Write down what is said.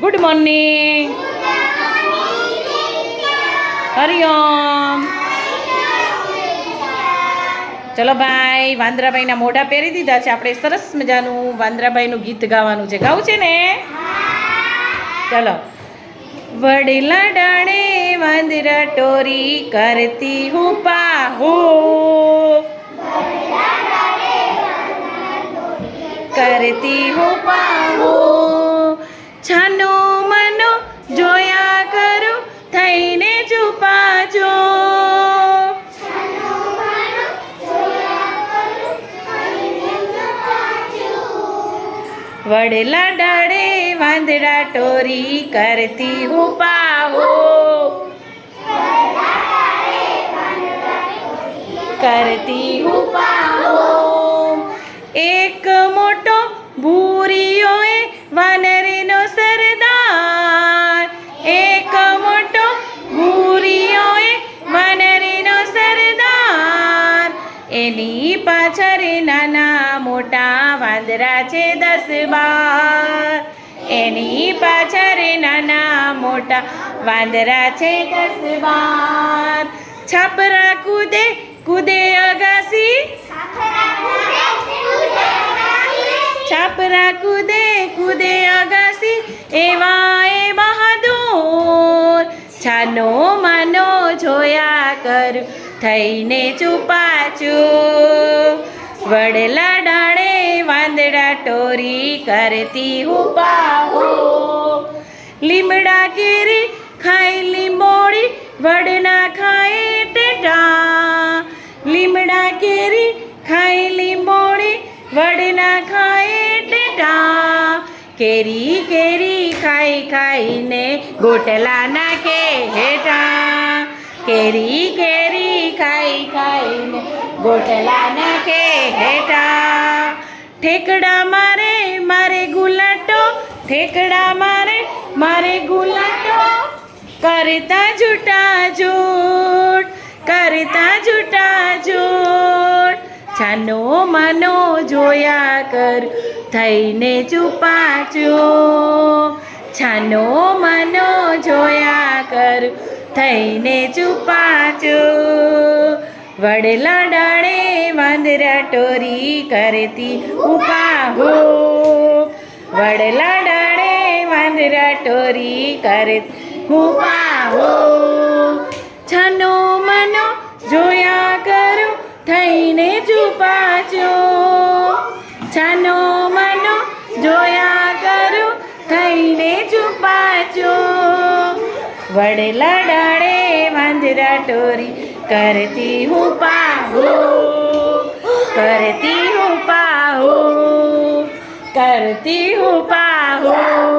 Good morning Hariom ચલો ભાઈ વાંદરાભાઈના મોઢા પહેરી દીધા છે. આપણે સરસ મજાનું વાંદરાભાઈનું ગીત ગાવાનું છે. ગાવું છે ને? ચલો. વડેલા ડાણે વાંદરા ટોરી કરતી હું પાહો. કરતી હું વડલા ડાળે વાંદડા ટોરી કરતી હું પાહો. કરતી હું પાહો. એક મોટો ભૂરીઓએ એની પાછળ નાના મોટા વાંદરા છે દસ બાર. એની પાછળ નાના મોટા વાંદરા છે દસ બાર. છાપરા કૂદે કૂદે અગાસી. છાપરા કૂદે કૂદે અગાસી. એવા એ બહાદુર. છાનો માનો જોયા કરું. થઈને છુપાચું વડલા ડાળે વાંદડા ટોરી કરતી હું પાહો. લીમડા કેરી ખાઈ લીંબોળી, વડના ખાય ટેટા લીમડા કેરી ખાઈ લીંબોળી, વડના ખાય ટેટા કેરી કેરી ખાઈ ખાઈને ગોટલા નાખે હેઠા. કેરી કેરી ખાઈ ખાઈને ગોટલા નાખે હેઠા ઠેકડા મારે મારે ગુલાટો. ઠેકડા મારે મારે ગુલાટો. કરતા જૂટા જૂટ, કરતા જૂટા જૂટ. છાનો માનો જોયા કર, થઈને ચૂપાચો. છાનો માનો થઈને છુપાચો વડલા ડાળે વાંદરા ટોરી કરતી ઉપાહો. વડલા ડાળે વાંદરા ટોરી કરે ઉપાહો. છનો મનો જોયા કરો થઈને છુપાચો છનો મનો જોયા કરો થઈને છુપાચો વડલા ડાળે વાંદરા ટોરી કરતી હું પાહુ કરતી હું પાહુ કરતી હું પાહો.